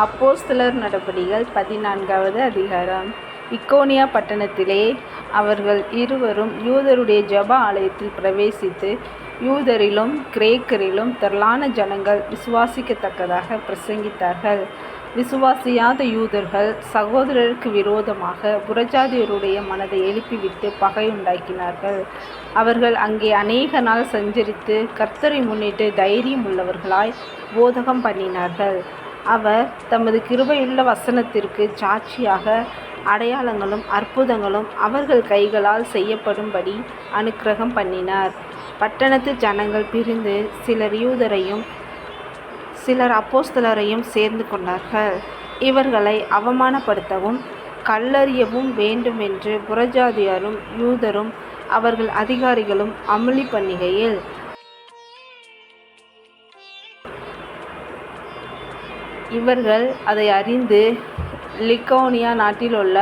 அப்போஸ்தலர் நடபடிகள் பதினான்காவது அதிகாரம். இக்கோனியா பட்டணத்திலே அவர்கள் இருவரும் யூதருடைய ஜெப ஆலயத்தில் பிரவேசித்து யூதரிலும் கிரேக்கரிலும் திரளான ஜனங்கள் விசுவாசிக்கத்தக்கதாக பிரசங்கித்தார்கள். விசுவாசியாத யூதர்கள் சகோதரருக்கு விரோதமாக புரஜாதியருடைய மனதை எழுப்பிவிட்டு பகையுண்டாக்கினார்கள் அவர்கள் அங்கே அநேக நாள் சஞ்சரித்து கர்த்தரை முன்னிட்டு தைரியம் உள்ளவர்களாய் போதகம் பண்ணினார்கள். அவர் தமது கிருபையுள்ள வசனத்திற்கு சாட்சியாக அடையாளங்களும் அற்புதங்களும் அவர்கள் கைகளால் செய்யப்படும்படி அனுக்கிரகம் பண்ணினார். பட்டணத்து ஜனங்கள் பிரிந்து சிலர் யூதரையும் சிலர் அப்போஸ்தலரையும் சேர்ந்து கொண்டார்கள். இவர்களை அவமானப்படுத்தவும் கல்லறியவும் வேண்டுமென்று புறஜாதியாரும் யூதரும் அவர்கள் அதிகாரிகளும் அமளி பண்ணுகையில் இவர்கள் அதை அறிந்து லிக்கோனியா நாட்டிலுள்ள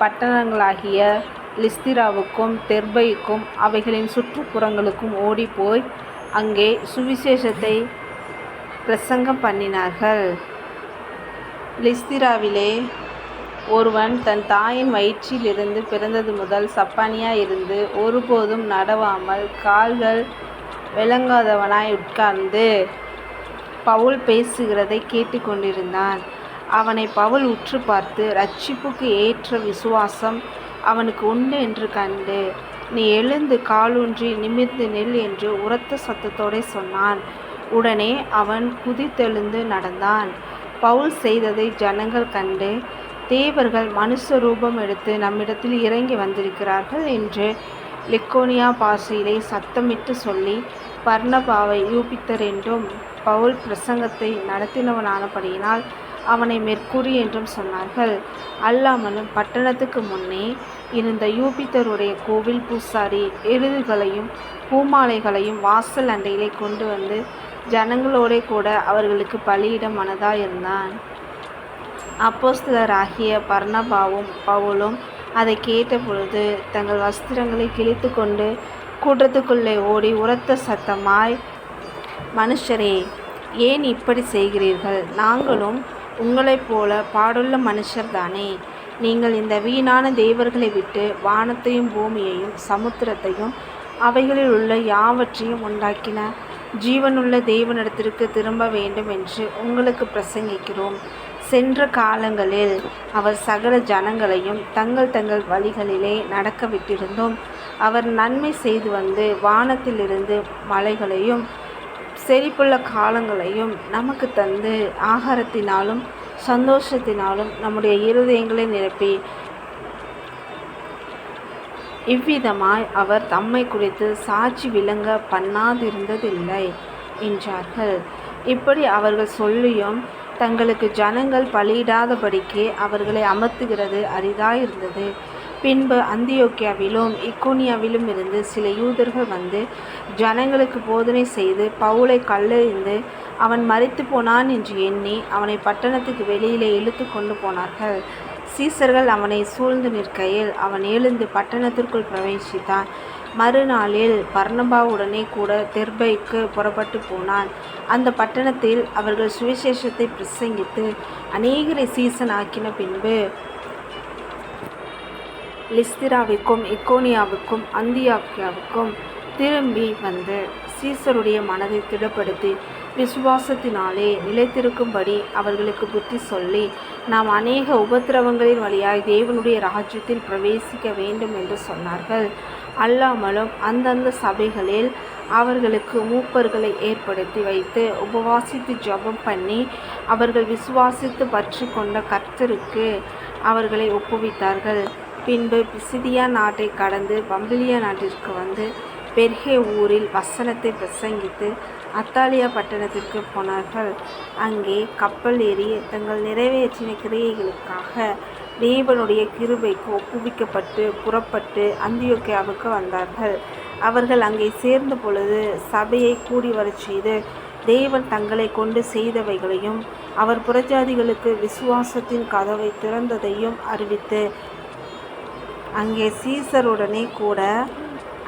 பட்டணங்களாகிய லிஸ்திராவுக்கும் தெர்பைக்கும் அவைகளின் சுற்றுப்புறங்களுக்கும் ஓடிப்போய் அங்கே சுவிசேஷத்தை பிரசங்கம் பண்ணினார்கள். லிஸ்திராவிலே ஒருவன் தன் தாயின் வயிற்றிலிருந்து பிறந்தது முதல் சப்பானியா இருந்து ஒருபோதும் நடவாமல் கால்கள் விளங்காதவனாய் உட்கார்ந்து பவுல் பேசுகிறதை கேட்டுக்கொண்டிருந்தான். அவனை பவுல் உற்று பார்த்து ரட்சிப்புக்கு ஏற்ற விசுவாசம் அவனுக்கு உண்டு என்று கண்டு நீ எழுந்து காலூன்றி நிமிர்ந்து நெல் என்று உரத்த சத்தத்தோடே சொன்னான். உடனே அவன் குதித்தெழுந்து நடந்தான். பவுல் செய்ததை ஜனங்கள் கண்டு தேவர்கள் மனுஷ ரூபம் எடுத்து நம்மிடத்தில் இறங்கி வந்திருக்கிறார்கள் என்று லிக்கோனியா பாசையிலே சத்தமிட்டு சொல்லி பர்ணபாவை யூபித்தர் என்றும் பவுல் பிரசங்கத்தை நடத்தினவனானபடியினால் அவனை மெர்க்குரி என்றும் சொன்னார்கள். அல்லாமலும் பட்டணத்துக்கு முன்னே இருந்த யூபித்தருடைய கோவில் பூசாரி எருதுகளையும் பூமாலைகளையும் வாசல் அண்டையிலே கொண்டு வந்து ஜனங்களோட கூட அவர்களுக்கு பலியிட மனதாயிருந்தான். அப்போஸ்தலராகிய பர்ணபாவும் பவுலும் அதை கேட்டபொழுது தங்கள் வஸ்திரங்களை கிழித்து கொண்டு கூட்டத்துக்குள்ளே ஓடி உரத்த சத்தமாய் மனுஷரே ஏன் இப்படி செய்கிறீர்கள்? நாங்களும் உங்களைப் போல பாடுள்ள மனுஷர்தானே. நீங்கள் இந்த வீணான தேவர்களை விட்டு வானத்தையும் பூமியையும் சமுத்திரத்தையும் அவைகளில் உள்ள யாவற்றையும் உண்டாக்கின ஜீவனுள்ள தேவனிடத்திற்கு திரும்ப வேண்டும் என்று உங்களுக்கு பிரசங்கிக்கிறோம். சென்ற காலங்களில் அவர் சகல ஜனங்களையும் தங்கள் தங்கள் வழிகளிலே நடக்க விட்டிருந்தோம் அவர் நன்மை செய்து வந்து வானத்திலிருந்து மலைகளையும் செழிப்புள்ள காலங்களையும் நமக்கு தந்து ஆகாரத்தினாலும் சந்தோஷத்தினாலும் நம்முடைய இருதயங்களை நிரப்பி இவ்விதமாய் அவர் தம்மை குறித்து சாட்சி விளங்க பண்ணாதிருந்ததில்லை என்றார்கள். இப்படி அவர்கள் சொல்லியும் தங்களுக்கு ஜனங்கள் பலியிடாதபடிக்கு அவர்களை அமர்த்துகிறது அரிதாயிருந்தது. பின்பு அந்தியோக்கியாவிலும் இக்கோனியாவிலும் இருந்து சில யூதர்கள் வந்து ஜனங்களுக்கு போதனை செய்து பவுலை கல்லெறிந்து அவன் மறித்து போனான் என்று எண்ணி அவனை பட்டணத்துக்கு வெளியிலே இழுத்து கொண்டு போனார்கள். சீசர்கள் அவனை சூழ்ந்து நிற்கையில் அவன் எழுந்து பட்டணத்திற்குள் பிரவேசித்தான். மறுநாளில் பர்ணபாவுடனே கூட தெர்பைக்கு புறப்பட்டு போனான். அந்த பட்டணத்தில் அவர்கள் சுவிசேஷத்தை பிரசங்கித்து அநேகரை சீசன் ஆக்கின பின்பு லிஸ்திராவிற்கும் இக்கோனியாவுக்கும் அந்தியாக்கியாவுக்கும் திரும்பி வந்து சீசருடைய மனதை திடப்படுத்தி விசுவாசத்தினாலே நிலைத்திருக்கும்படி அவர்களுக்கு புத்தி சொல்லி நாம் அநேக உபத்திரவங்களின் வழியாய் தேவனுடைய ராஜ்யத்தில் பிரவேசிக்க வேண்டும் என்று சொன்னார்கள். அல்லாமலும் அந்தந்த சபைகளில் அவர்களுக்கு மூப்பர்களை ஏற்படுத்தி வைத்து உபவாசித்து ஜபம் பண்ணி அவர்கள் விசுவாசித்து பற்றி கொண்ட கர்த்தருக்கு அவர்களை ஒப்புவித்தார்கள். பின்பு பிசிதியா நாட்டை கடந்து பம்பிலியா நாட்டிற்கு வந்து பெர்கே ஊரில் வசனத்தை பிரசங்கித்து அத்தாலியா பட்டணத்திற்கு போனார்கள். அங்கே கப்பல் ஏறி தங்கள் நிறைவேற்றின கிரியைகளுக்காக தேவனுடைய கிருபைக்கு ஒப்புவிக்கப்பட்டு புறப்பட்டு அந்தியோக்கியாவுக்கு வந்தார்கள். அவர்கள் அங்கே சேர்ந்த பொழுது சபையை கூடி வரச் செய்து தேவன் தங்களை கொண்டு செய்தவைகளையும் அவர் புறஜாதிகளுக்கு விசுவாசத்தின் கதவை திறந்ததையும் அறிவித்து அங்கே சீசருடனே கூட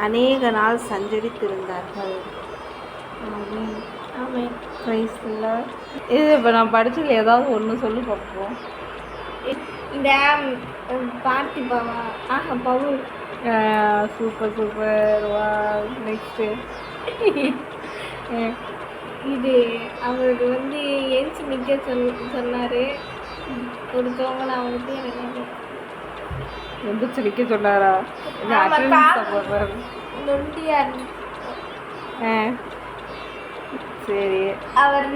அநேக நாள் சஞ்சரித்திருந்தார்கள். இது இப்போ நான் படிச்சதுல ஏதாவது ஒன்று சொல்லி பார்ப்போம் இந்த பார்த்திபாவா ஆஹா பவுல் சூப்பர் சூப்பர் வா நெக்ஸ்ட்டு இது அவர் வந்து ஏஞ்சி நிற்க சொல் சொன்னார். ஒருத்தவங்க அவனுக்கு எனக்கு எந்திரிச்சு நிற்க சொன்னாரா? இது நொண்டியார். ஆ. சரி. அவர்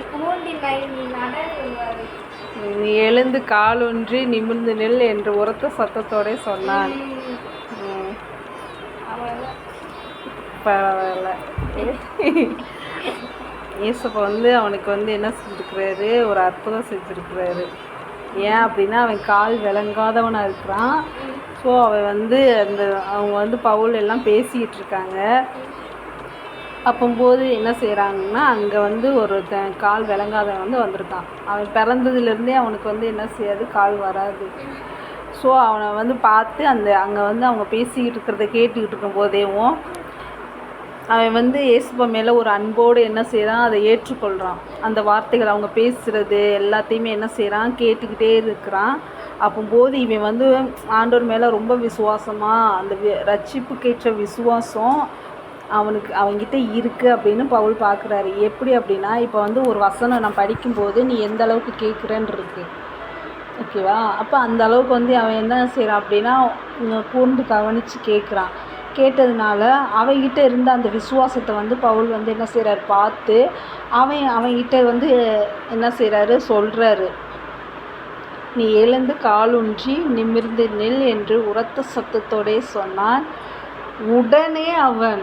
நீ எழுந்து காலொன்றி நிமிர்ந்து நெல் என்று உரத்த சத்தத்தோட சொன்னான். அவ்வளோதான் பரவாயில்ல. ஏசப்பா வந்து அவனுக்கு வந்து என்ன செஞ்சுருக்கிறாரு? ஒரு அற்புதம் செஞ்சுருக்கிறாரு. ஏன் அப்படின்னா அவன் கால் விளங்காதவனாக இருக்கிறான். ஸோ அவன் வந்து அந்த அவங்க வந்து பவுல் எல்லாம் பேசிக்கிட்டு இருக்காங்க. அப்போம்போது என்ன செய்கிறாங்கன்னா அங்கே வந்து ஒரு த கால் விளங்காதவன் வந்து வந்திருக்கான். அவன் பிறந்ததுலேருந்தே அவனுக்கு வந்து என்ன செய்யாது கால் வராது. ஸோ அவனை வந்து பார்த்து அந்த அங்கே வந்து அவங்க பேசிக்கிட்டு இருக்கிறத கேட்டுக்கிட்டு இருக்கும் போதேவும் அவன் வந்து இயேசுப்பா மேலே ஒரு அன்போடு என்ன செய்கிறான் அதை ஏற்றுக்கொள்கிறான் அந்த வார்த்தைகள் அவங்க பேசுகிறது எல்லாத்தையுமே என்ன செய்கிறான் கேட்டுக்கிட்டே இருக்கிறான். அப்போம்போது இவன் வந்து ஆண்டவர் மேலே ரொம்ப விசுவாசமாக அந்த ரட்சிப்புக்கேற்ற விசுவாசம் அவனுக்கு அவங்கிட்ட இருக்குது அப்படின்னு பவுல் பார்க்குறாரு எப்படி அப்படின்னா இப்போ வந்து ஒரு வசனம் நான் படிக்கும்போது நீ எந்த அளவுக்கு கேட்குறேன்னு இருக்கு. ஓகேவா அப்போ அந்த அளவுக்கு வந்து அவன் என்ன செய்கிறான் அப்படின்னா கூர்ந்து கவனித்து கேட்குறான் கேட்டதுனால அவன்கிட்ட இருந்த அந்த விசுவாசத்தை வந்து பவுல் வந்து என்ன செய்கிறாரு பார்த்து அவன் அவன்கிட்ட வந்து என்ன செய்கிறாரு சொல்கிறாரு நீ எழுந்து காலூன்றி நிமிர்ந்து நில் என்று உரத்த சத்தத்தோடே சொன்னான். உடனே அவன்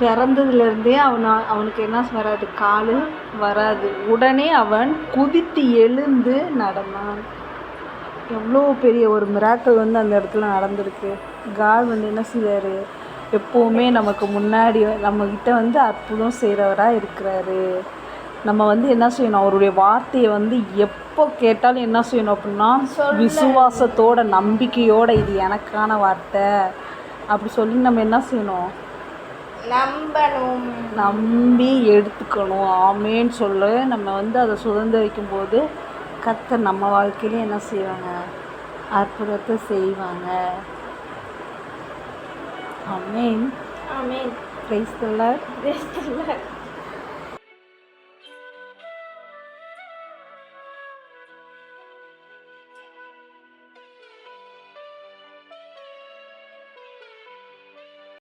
பிறந்ததுலேருந்தே அவன் அவனுக்கு என்ன வராது? காலு வராது. உடனே அவன் குதித்து எழுந்து நடந்தான். எவ்வளோ பெரிய ஒரு மிராக்கள் வந்து அந்த இடத்துல நடந்திருக்கு. காட் வந்து என்ன செய்வார் எப்போவுமே நமக்கு முன்னாடி நம்மக்கிட்ட வந்து அற்புதம் செய்கிறவராக இருக்கிறாரு. நம்ம வந்து என்ன செய்யணும்? அவருடைய வார்த்தையை வந்து எப்போ கேட்டாலும் என்ன செய்யணும் அப்படின்னா விசுவாசத்தோட நம்பிக்கையோட இது எனக்கான வார்த்தை அப்படி சொல்லி நம்ம என்ன செய்யணும்? நம்பணும். நம்பி எடுத்துக்கணும். ஆமேன்னு சொல்ல. நம்ம வந்து அதை சுதந்திரிக்கும் போது கர்த்தர் நம்ம வாழ்க்கையில என்ன செய்வாங்க? அற்புதத்தை செய்வாங்க. ஆமேன். ஆமேன். Praise Praise the Lord.